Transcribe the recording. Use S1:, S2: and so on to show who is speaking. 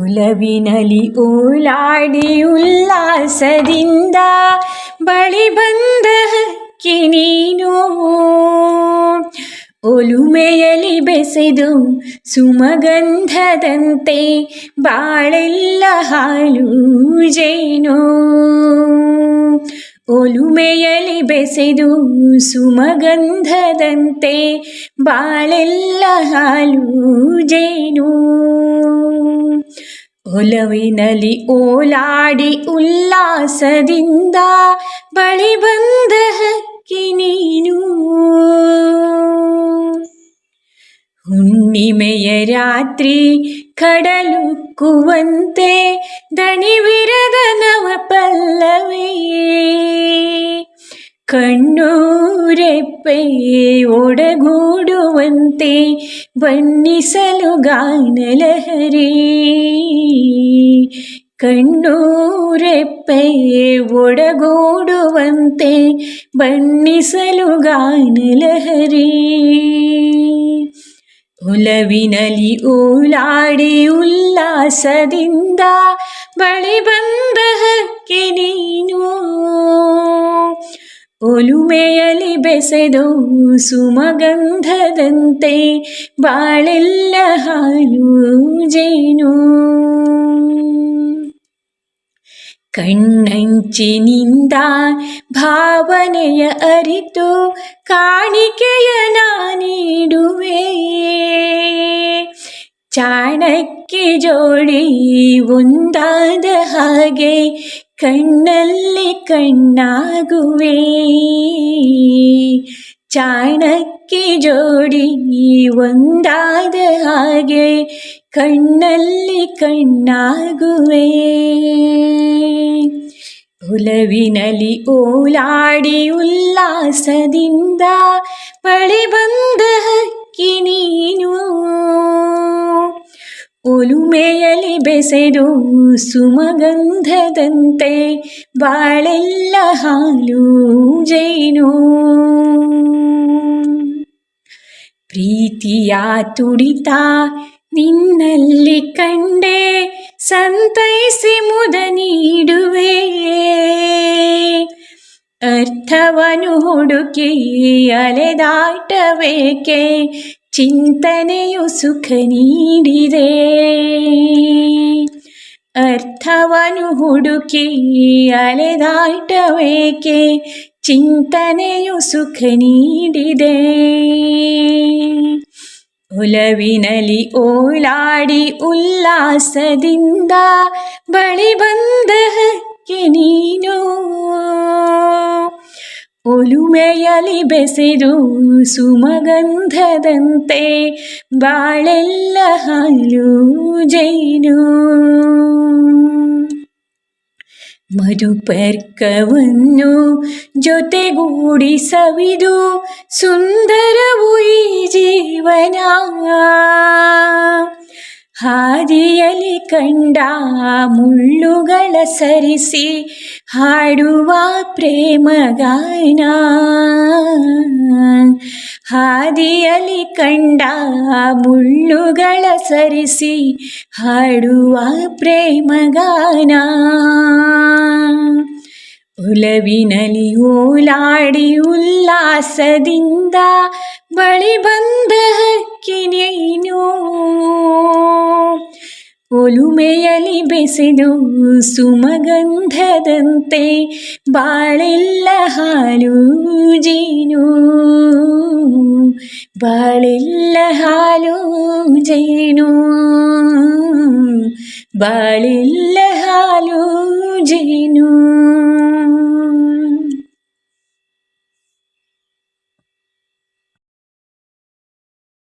S1: ಒಲವಿನಲಿ ಓಲಾಡಿ ಉಲ್ಲಾಸದಿಂದ ಬಳಿ ಬಂದ ಹಕ್ಕಿ ನೀನು. ಒಲುಮೆಯಲಿ ಬೆಸೆದು ಸುಮಗಂಧದಂತೆ ಬಾಳೆಲ್ಲ ಹಾಲು ಜೇನು. ಒಲುಮೆಯಲಿ ಬೆಸೆದು ಸುಮಗಂಧದಂತೆ ಬಾಳೆಲ್ಲ ಹಾಲು ಜೇನು. ಒಲವಿನಲಿ ಓಲಾಡಿ ಉಲ್ಲಾಸದಿಂದ ಬಳಿ ಬಂದ ಹಕ್ಕಿ ನೀನು. ಹುಣ್ಣಿಮೆಯ ರಾತ್ರಿ ಕಡಲುಕ್ಕುವಂತೆ ದಣಿವಿರದ ಕಣ್ಣೂರೆಪ್ಪೆ ಒಡಗೂಡುವಂತೆ ಬಣ್ಣಿಸಲು ಗಾನಲಹರಿ ಕಣ್ಣೂರೆಪ್ಪೆ ಒಡಗೂಡುವಂತೆ ಬಣ್ಣಿಸಲು ಗಾನಲಹರಿ ಒಲವಿನಲಿ ಓಲಾಡಿ ಉಲ್ಲಾಸದಿಂದ ಬಳಿ ಬಂದ ಹಕ್ಕಿ ನೀನು ಒಲುಮೆಯಲಿ ಬೆಸೆದು ಸುಮಗಂಧದಂತೆ ಬಾಳೆಲ್ಲ ಹಾಲು ಜೇನು ಕಣ್ಣಂಚಿನಿಂದ ಭಾವನೆಯ ಅರಿತು ಕಾಣಿಕೆಯ ನಾನೀಡುವೆ ಚಾಣಕ್ಯ ಜೋಡಿ ಒಂದಾದ ಹಾಗೆ ಕಣ್ಣಲ್ಲಿ ಕಣ್ಣಾಗುವೆ. ಚಾಣಕ್ಕೆ ಜೋಡಿ ಒಂದಾದ ಹಾಗೆ ಕಣ್ಣಲ್ಲಿ ಕಣ್ಣಾಗುವೆ. ಒಲವಿನಲಿ ಓಲಾಡಿ ಉಲ್ಲಾಸದಿಂದ ಬಳಿ ಬಂದ ಹಕ್ಕಿ ನೀನು. ಒಲುಮೆಯಲಿ ಬೆಸೆದು ಸುಮಗಂಧದಂತೆ ಬಾಳೆಲ್ಲ ಹಾಲು ಜೈನು. ಪ್ರೀತಿಯ ತುಡಿತ ನಿನ್ನಲ್ಲಿ ಕಂಡೆ ಸಂತೈಸಿ ಮುದ ನೀಡುವೆ. ಅರ್ಥವನು ಹುಡುಕಿ ಅಲೆದಾಟಬೇಕೆ ಚಿಂತನೆಯು ಸುಖ ನೀಡಿದೆ ಅರ್ಥವನು ಹುಡುಕಿ ಅಲೆದಾಟಬೇಕೆ ಚಿಂತನೆಯು ಸುಖ ನೀಡಿದೆ ಒಲವಿನಲಿ ಓಲಾಡಿ ಉಲ್ಲಾಸದಿಂದ ಬಳಿ ಬಂದ ಒಲುಮೆಯಲಿ ಬೆಸೆದು ಸುಮಗಂಧದಂತೆ ಬಾಳೆಲ್ಲ ಹಾಲು ಜೇನು ಮಧುಪರ್ಕವನ್ನು ಜೊತೆಗೂಡಿ ಸವಿದು ಸುಂದರವು ಈ ಜೀವನ ಹಾದಿಯಲಿ ಕಂಡ ಮುಳ್ಳುಗಳ ಸರಿಸಿ ಹಾಡುವ ಪ್ರೇಮಗಾನ ಹಾದಿಯಲಿ ಕಂಡ ಮುಳ್ಳುಗಳ ಸರಿಸಿ ಹಾಡುವ ಪ್ರೇಮಗಾನ ಒಲವಿನಲಿ ಓಲಾಡಿ ಉಲ್ಲಾಸದಿಂದ ಬಳಿ ಬಂದ ಹಕ್ಕಿ ನೀನು ಒಲುಮೆಯಲಿ ಬೆಸೆದು ಸುಮಗಂಧದಂತೆ ಬಾಳೆಲ್ಲ ಹಾಲು ಜೇನು ಬಾಳೆಲ್ಲ ಹಾಲು ಜೇನು ಬಾಳೆಲ್ಲ ಹಾಲು ಜೇನು